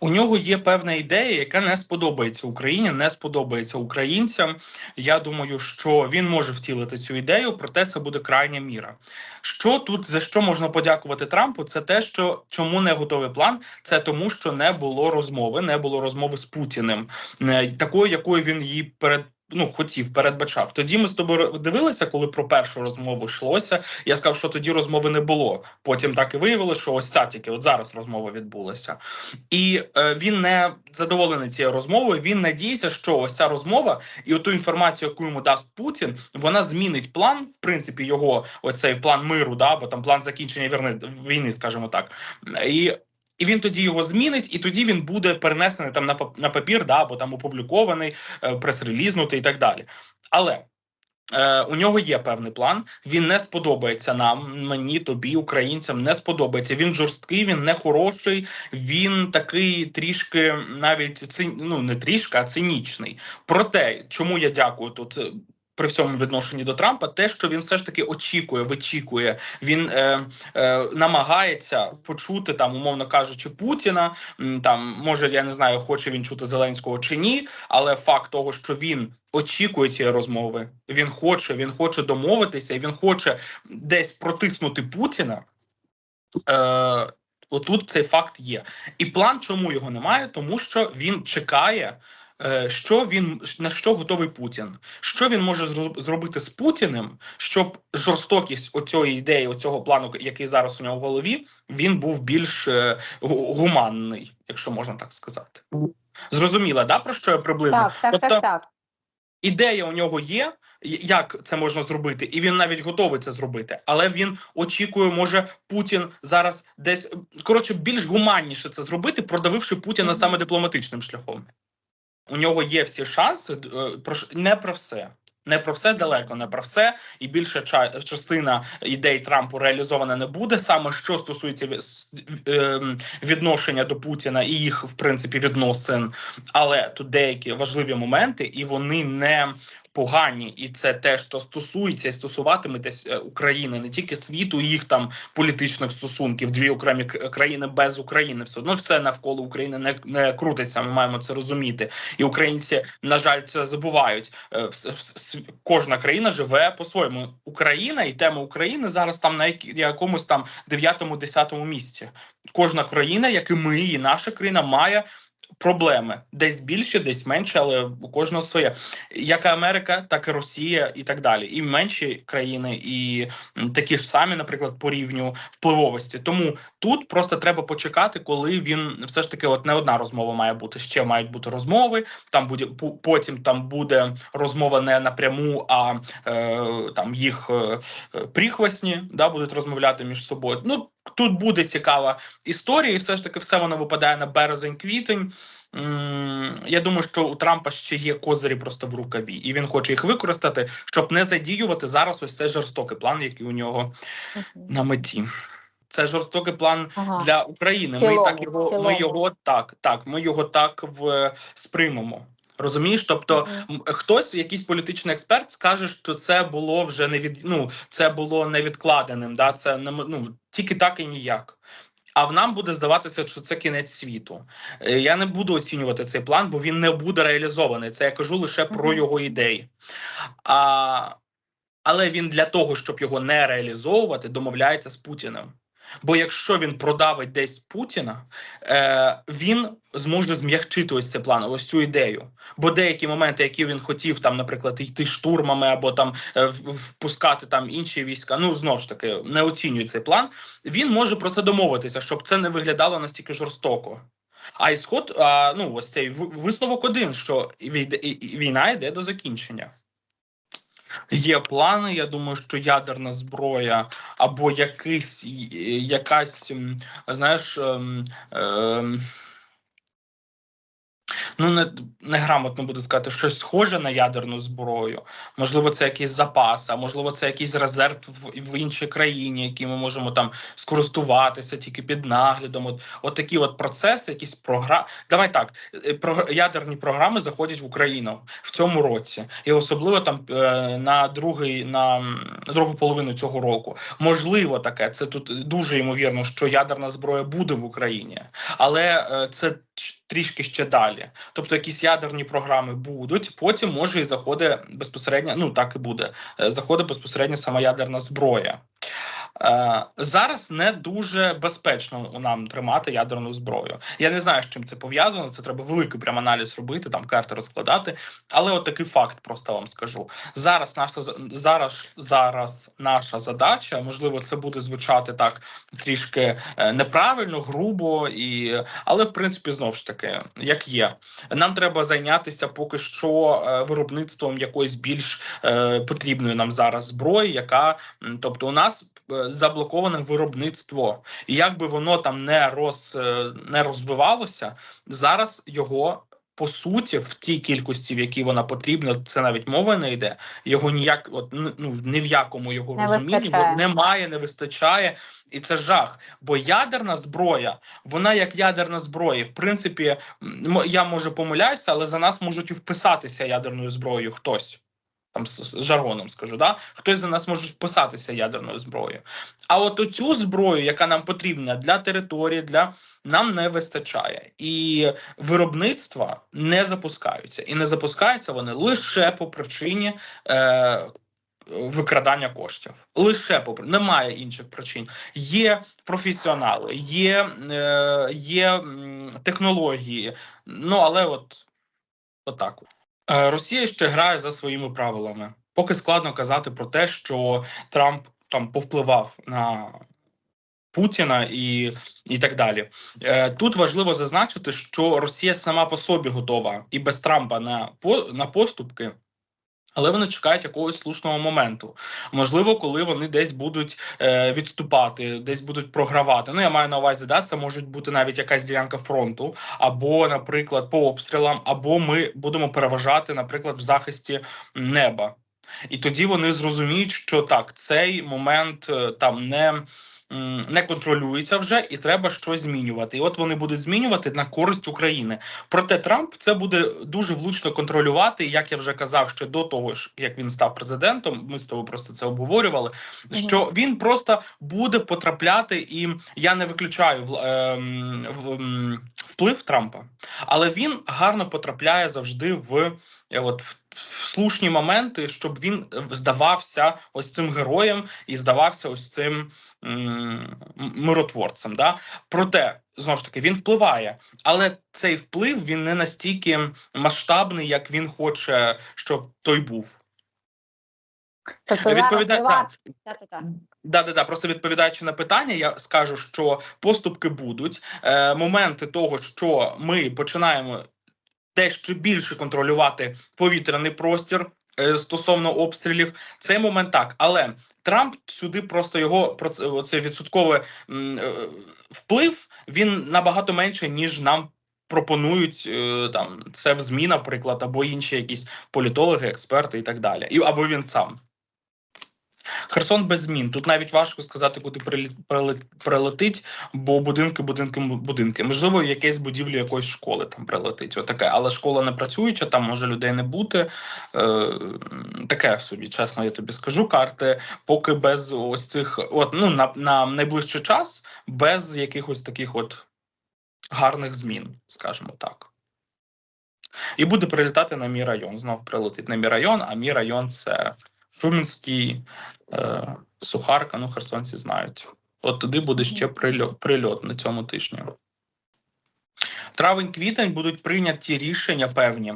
У нього є певна ідея, яка не сподобається Україні, не сподобається українцям. Я думаю, що він може втілити цю ідею, проте це буде крайня міра. Що тут за що можна подякувати Трампу? Це те, що чому не готовий план, це тому, що не було розмови, не було розмови з Путіним, е, такою, якою він її перед. Ну, хотів, передбачав. Тоді ми з тобою дивилися, коли про першу розмову йшлося. Я сказав, що тоді розмови не було. Потім так і виявилося, що ось ця тільки от зараз розмова відбулася, і е, він не задоволений цією розмовою. Він надіється, що ось ця розмова і оту інформацію, яку йому дасть Путін, вона змінить план, в принципі, його оцей план миру, да, або там план закінчення війни, скажімо так. І і він тоді його змінить, і тоді він буде перенесений там на папір, да, або там опублікований, е, прес-релізнутий і так далі. Але е, у нього є певний план. Він не сподобається нам, мені, тобі, українцям, не сподобається. Він жорсткий, він не хороший, він такий трішки, навіть цин... ну не трішки, а цинічний. Проте, чому я дякую тут при всьому відношенні до Трампа, те, що він все ж таки очікує, вичікує, він е, е, намагається почути там, умовно кажучи, Путіна. Там може я не знаю, хоче він чути Зеленського чи ні, але факт того, що він очікує цієї розмови, він хоче, він хоче домовитися, і він хоче десь протиснути Путіна. Е, Отут цей факт є, і план, чому його немає, тому що він чекає що він на що готовий Путін? Що він може зробити з Путіним, щоб жорстокість оцієї ідеї, оцього плану, який зараз у нього в голові, він був більш е, гуманний, якщо можна так сказати? Зрозуміла, да про що я приблизно? Так, так, тобто, так, так. Ідея у нього є, як це можна зробити, і він навіть готовий це зробити. Але він очікує, може Путін зараз десь коротше більш гуманніше це зробити, продавивши Путіна саме дипломатичним шляхом у нього є всі шанси е, не про все. Не про все далеко, не про все, і більша частина ідей Трампу реалізована не буде. Саме що стосується ем, відношення до Путіна і їх в принципі відносин, але тут деякі важливі моменти, і вони не погані, і це те, що стосується і стосуватиметься е, України, не тільки світу, їх там політичних стосунків, дві окремі країни без України, все одно все навколо України не, не крутиться. Ми маємо це розуміти, і українці на жаль це забувають. Е, кожна країна живе по-своєму. Україна і тема України зараз там на якомусь там 9-10 місці. Кожна країна, як і ми, і наша країна, має проблеми десь більше, десь менше, але у кожного своє. Як і Америка, так і Росія, і так далі. І менші країни, і такі ж самі, наприклад, по рівню впливовості. Тому тут просто треба почекати, коли він все ж таки, от не одна розмова має бути. Ще мають бути розмови. Там буде потім там буде розмова не напряму, а е, там їх е, прихвостні да будуть розмовляти між собою. Ну Тут буде цікава історія, і все ж таки все воно випадає на березень-квітень. Я думаю, що у Трампа ще є козирі просто в рукаві, і він хоче їх використати, щоб не задіювати зараз ось цей жорстокий план, який у нього на меті. Це жорстокий план ага. для України. Ми так його ми його так, так. Ми його так в сприймемо. Розумієш, тобто хтось, якийсь політичний експерт, скаже, що це було вже не від ну, це було невідкладеним. Да, це не ну тільки так і ніяк. А в нам буде здаватися, що це кінець світу. Е, я не буду оцінювати цей план, бо він не буде реалізований. Це я кажу лише про його ідеї. А, Але він для того, щоб його не реалізовувати, домовляється з Путіним. Бо якщо він продавить десь Путіна, е, він зможе зм'ягчити ось цей план, ось цю ідею. Бо деякі моменти, які він хотів, там, наприклад, йти штурмами або там е, впускати там інші війська, ну знову ж таки не оцінює цей план. Він може про це домовитися, щоб це не виглядало настільки жорстоко. А ісход, а, ну ось цей висновок один, що війна йде до закінчення. Є плани. Я думаю, що ядерна зброя або якийсь якась, знаєш. Е, ну не неграмотно буду сказати, щось схоже на ядерну зброю. Можливо, це якийсь запас, а можливо, це якийсь резерв в, в іншій країні, який ми можемо там скористуватися тільки під наглядом. От, от такі от процеси, якісь програми. Давай так, е, про ядерні програми заходять в Україну в цьому році, і особливо там е, на другий на, на другу половину цього року. Можливо, таке це тут дуже ймовірно, що ядерна зброя буде в Україні, але е, це трішки ще далі. Тобто якісь ядерні програми будуть, потім може і заходить безпосередньо, ну так і буде. е, Заходить безпосередньо сама ядерна зброя. Е, зараз не дуже безпечно нам тримати ядерну зброю. Я не знаю, з чим це пов'язано. Це треба великий прям аналіз робити, там карти розкладати. Але от такий факт просто вам скажу. Зараз наша за- зараз, зараз наша задача, можливо, це буде звучати так трішки е, неправильно, грубо і але в принципі знов ж таки, як є, нам треба зайнятися поки що е, виробництвом якоїсь більш потрібної нам зараз зброї, яка тобто у нас заблоковане виробництво, і як би воно там не роз е, не розвивалося, зараз його. По суті, в тій кількості, в якій вона потрібна, це навіть мова не йде. Його ніяк, от ну ні в якому його Не розумінні бо немає, не вистачає, і це жах. Бо ядерна зброя, вона як ядерна зброя. В принципі, я може помиляюся, але за нас можуть і вписатися ядерною зброєю хтось. Там з, жаргоном скажу, да? хтось за нас може вписатися ядерною зброєю. А от оцю зброю, яка нам потрібна для території, для нам не вистачає. І виробництва не запускаються. І не запускаються вони лише по причині. Е, Викрадання коштів лише по при- немає інших причин. Є професіонали, є, е, є технології. Ну але от, от так. от. Е, Росія ще грає за своїми правилами. Поки складно казати про те, що Трамп там повпливав на Путіна і, і так далі. Е, Тут важливо зазначити, що Росія сама по собі готова і без Трампа на, на поступки. Але вони чекають якогось слушного моменту. Можливо, коли вони десь будуть е, відступати, десь будуть програвати. Ну я маю на увазі, да, це можуть бути навіть якась ділянка фронту, або, наприклад, по обстрілам, або ми будемо переважати, наприклад, в захисті неба. І тоді вони зрозуміють, що так, цей момент е, там не. Не контролюється вже і треба щось змінювати. І от вони будуть змінювати на користь України. Проте Трамп це буде дуже влучно контролювати. Як я вже казав ще до того, ж, як він став президентом. Ми з тобою просто це обговорювали. Що він просто буде потрапляти, і я не виключаю в- вплив Трампа, але він гарно потрапляє завжди в е, от в слушні моменти, щоб він здавався ось цим героєм і здавався ось цим миротворцем. Да? Проте знову ж таки він впливає, але цей вплив він не настільки масштабний, як він хоче, щоб той був. Тобто Відповідає- да. Просто відповідаючи на питання, я скажу, що поступки будуть. Е, моменти того, що ми починаємо дещо більше контролювати повітряний простір. е, Стосовно обстрілів, цей момент так, але Трамп сюди просто його це відсотковий е, вплив він набагато менше, ніж нам пропонують е, там це в ЗМІ, наприклад, або інші якісь політологи, експерти і так далі, і або він сам. Херсон без змін. Тут навіть важко сказати, куди прилетить, бо будинки, будинки, будинки. Можливо, якесь будівлю якоїсь школи там прилетить. Отаке. Але школа не працююча, там може людей не бути. Е, таке собі, чесно, я тобі скажу. Карти поки без ось цих, от ну на, на найближчий час, без якихось таких от гарних змін, скажімо так. І буде прилітати на мій район. Знов прилетить на мій район, а мій район це Шумінський, е, Сухарка, ну херсонці знають. От туди буде ще прильот, прильот на цьому тижні. Травень-квітень будуть прийняті рішення певні.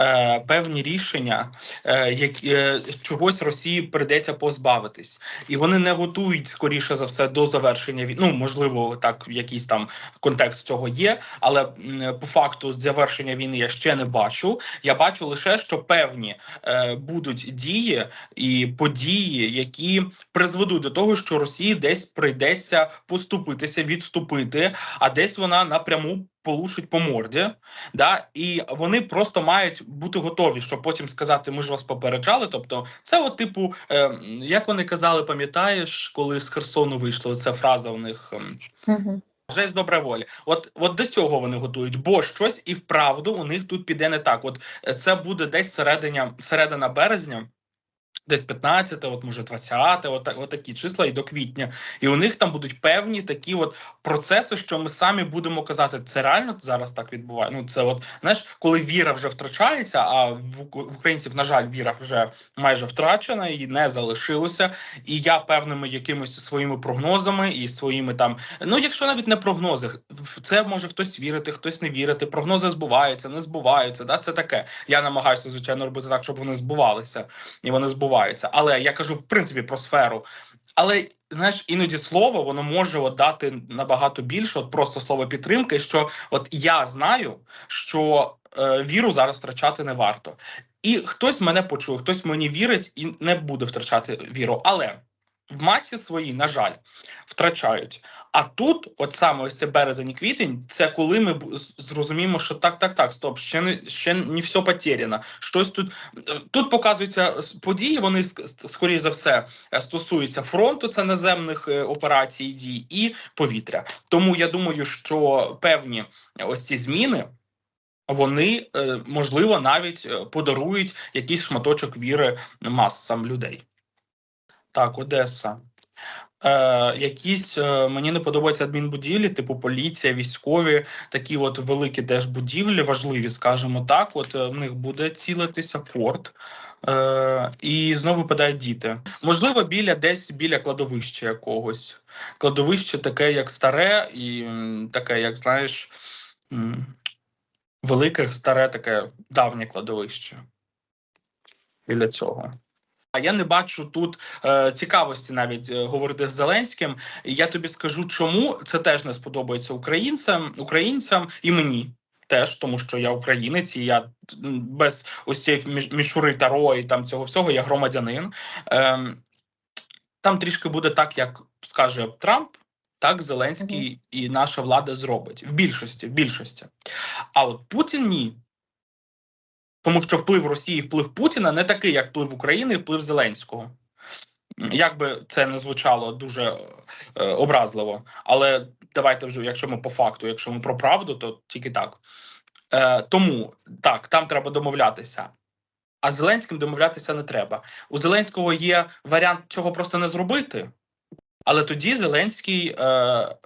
Е, певні рішення, е, які е, чогось Росії придеться позбавитись, і вони не готують скоріше за все до завершення війни. Ну можливо, так якийсь там контекст цього є, але м, по факту завершення війни я ще не бачу. Я бачу лише, що певні е, будуть дії і події, які призведуть до того, що Росії десь прийдеться поступитися, відступити, а десь вона напряму полушить по морді. Да? І вони просто мають бути готові, щоб потім сказати: ми ж вас попереджали. Тобто, це, от, типу, е, як вони казали, пам'ятаєш, коли з Херсону вийшла ця фраза у них. вже з добра волі. От, от до цього вони готують, бо щось і вправду у них тут піде не так. От е, це буде десь серединя, середина березня. Десь 15, от може 20, от, от такі числа і до квітня. І у них там будуть певні такі от процеси, що ми самі будемо казати, це реально зараз так відбуває. Ну це от знаєш, коли віра вже втрачається, а в, українців, на жаль, віра вже майже втрачена і не залишилося. І я певними якимись своїми прогнозами і своїми там, ну якщо навіть не прогнози, це може хтось вірити, хтось не вірити. Прогнози збуваються, не збуваються. Да, це таке. Я намагаюся звичайно робити так, щоб вони збувалися і вони збуваються. Але я кажу в принципі про сферу. Але знаєш, іноді слово воно може от дати набагато більше, от просто слово підтримки. Що от я знаю, що е, віру зараз втрачати не варто, і хтось мене почує, хтось мені вірить і не буде втрачати віру. Але в масі своїй, на жаль, втрачають. А тут, от саме ось це березень квітень, це коли ми зрозуміємо, що так, так, так, стоп, ще не ще не все потеряно. Щось тут тут показуються події. Вони ск- скоріш за все е, стосуються фронту, це наземних е, операцій дій і повітря. Тому я думаю, що певні ось ці зміни. Вони е, можливо навіть е, подарують якийсь шматочок віри масам людей. Так, Одеса. Е, якісь е, мені не подобаються адмінбудівлі, типу поліція, військові, такі от великі теж будівлі, важливі, скажімо так. От е, в них буде цілитися порт. Е, і знову випадають діти. Можливо, біля десь біля кладовища якогось. Кладовище таке, як старе, і таке, як знаєш, велике, старе, таке давнє кладовище. Біля цього. А я не бачу тут е, цікавості навіть е, говорити з Зеленським. І я тобі скажу, чому це теж не сподобається українцям, українцям і мені. Теж тому, що я українець, і я без ось цієї мішури таро і там цього всього я громадянин. Ем, там трішки буде так, як скаже Трамп, так Зеленський і наша влада зробить в більшості. В більшості. А от Путін ні. Тому що вплив Росії, вплив Путіна не такий, як вплив України і вплив Зеленського. Як би це не звучало дуже е, образливо, але давайте вже, якщо ми по факту, якщо ми про правду, то тільки так. Е, тому так, там треба домовлятися. А з Зеленським домовлятися не треба. У Зеленського є варіант цього просто не зробити, але тоді Зеленський е,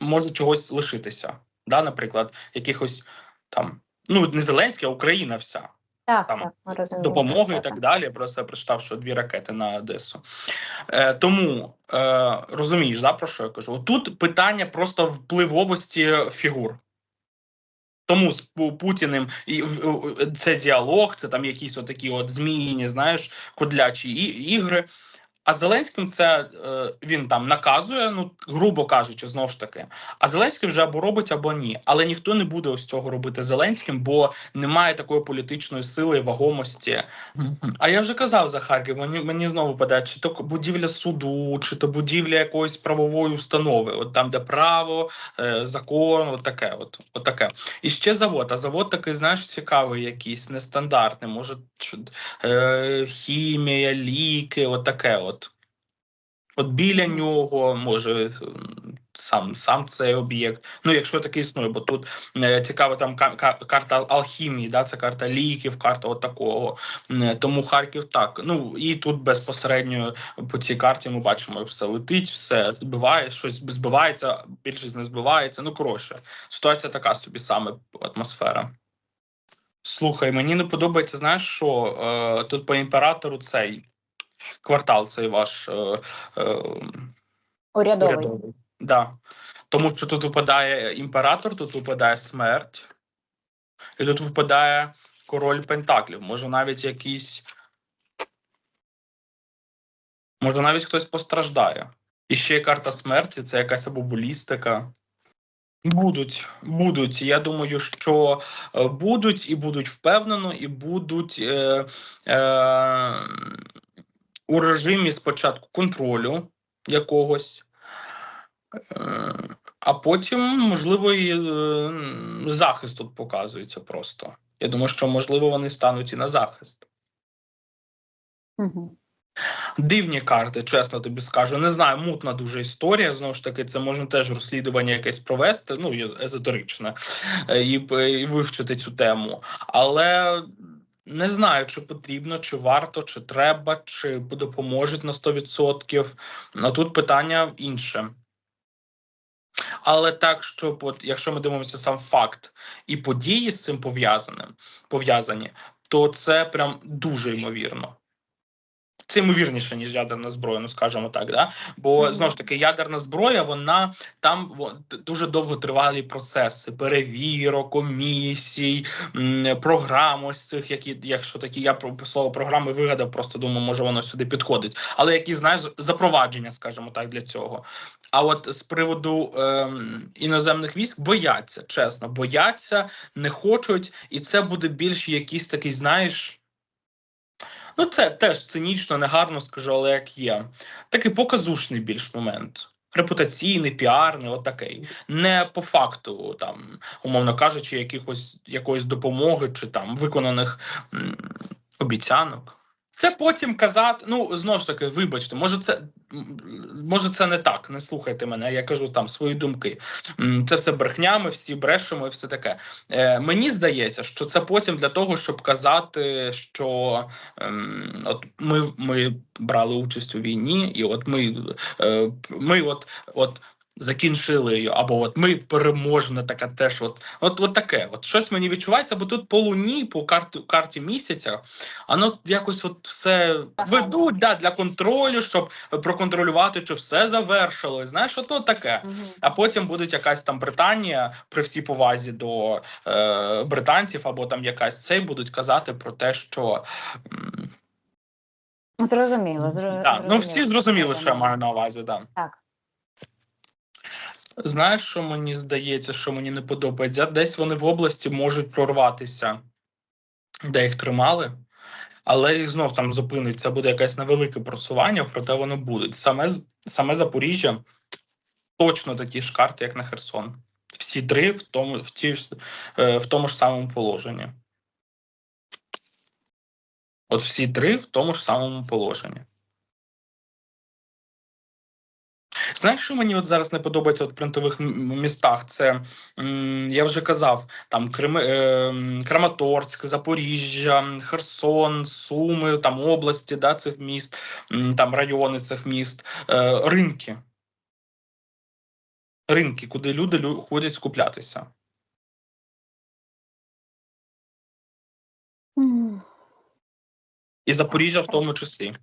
може чогось лишитися. Да, наприклад, якихось там, ну не Зеленський, а Україна вся Так, Там так, допомоги і так далі. Я просто прочитав, що дві ракети на Одесу. Е, тому е, розумієш, да, про що я кажу? Тут питання просто впливовості фігур. Тому з Путіним і це діалог, це там якісь отакі от зміїні, знаєш, кодлячі ігри. А Зеленським це е, він там наказує, ну грубо кажучи, знову ж таки. А Зеленський вже або робить, або ні. Але ніхто не буде ось цього робити Зеленським, бо немає такої політичної сили, вагомості. А я вже казав за Харків. Мені мені знову падає, чи то будівля суду, чи то будівля якоїсь правової установи, от там, де право, е, закон, от таке, от, от таке. І ще завод. А завод такий, знаєш, цікавий, якийсь нестандартний. Може, е, хімія, ліки, от таке. От. От біля нього, може, сам сам цей об'єкт. Ну, якщо такий існує, бо тут е, цікава там ка- ка- карта алхімії, да, це карта ліків, карта от такого. Е, Тому Харків так. Ну і тут безпосередньо по цій карті ми бачимо, все летить, все збиває, щось збивається, більшість не збивається. Ну, коротше, ситуація така собі саме атмосфера. Слухай, мені не подобається, знаєш, що е, тут по імператору цей квартал, цей ваш. Е, е, Урядовий. урядовий. Да. Тому що тут випадає імператор, тут випадає смерть, і тут випадає король Пентаклів. Може навіть якийсь. Може, навіть хтось постраждає. І ще є карта смерті, це якась або балістика. Будуть, будуть. Я думаю, що е, будуть і будуть впевнено, і будуть е, е, у режимі спочатку контролю якогось, е, а потім, можливо, і е, захист тут показується просто. Я думаю, що можливо вони стануть і на захист. Угу. Дивні карти, чесно тобі скажу. Не знаю, мутна дуже історія. Знову ж таки, це можна теж розслідування якесь провести, ну езотеричне, е, і, і вивчити цю тему. Але Не знаю, чи потрібно, чи варто, чи треба, чи допоможуть на 100%. А тут питання інше. Але так, щоб от, якщо ми дивимося сам факт і події з цим пов'язані, то це прям дуже ймовірно. Це ймовірніше, ніж ядерна зброя, ну скажімо так, да? Бо знову ж таки, ядерна зброя, вона там во- дуже довго тривалі процеси перевірок, комісій, програм ось цих, які, якщо такі, я про слово програми вигадав, просто думаю, може воно сюди підходить. Але які знаєш, запровадження, скажімо так, для цього. А от з приводу ем, іноземних військ бояться, чесно, бояться, не хочуть, і це буде більш якийсь такий, знаєш. Ну, це теж цинічно, негарно скажу, але як є. Такий показушний більш момент. Репутаційний, піарний, отакий. Не по факту, там, умовно кажучи, якихось якоїсь допомоги чи там виконаних м, обіцянок. Це потім казати. Ну, знову ж таки, вибачте, може, це може, це не так. Не слухайте мене, я кажу там свої думки. Це все брехня, ми всі брешемо і все таке. Е, мені здається, що це потім для того, щоб казати, що ем, от ми, ми брали участь у війні, і от ми, е, ми от, от закінчили її, або от ми переможна така теж. От, от, от таке. От щось мені відчувається, бо тут по луні, по карті, карті місяця, воно якось от все ведуть да, для контролю, щоб проконтролювати, чи все завершилось. Знаєш, от, от таке. А потім буде якась там Британія при всій повазі до е, британців, або там якась цей будуть казати про те, що м, Зрозуміло, да, ну всі зрозуміли, що я маю на увазі. Да. Так. Знаєш, що мені здається, що мені не подобається? Десь вони в області можуть прорватися, де їх тримали. Але і знов там зупиниться, буде якесь невелике просування, проте воно буде. Саме, саме Запоріжжя точно такі ж карти, як на Херсон. Всі три в тому, в ті, е, в тому ж самому положенні. От всі три в тому ж самому положенні. Знаєш, що мені от зараз не подобається от принтових містах? Це м, я вже казав: там Крим, е, Краматорськ, Запоріжжя, Херсон, Суми, там області да, цих міст, там райони цих міст, е, ринки. Ринки, куди люди ходять скуплятися. І Запоріжжя в тому числі.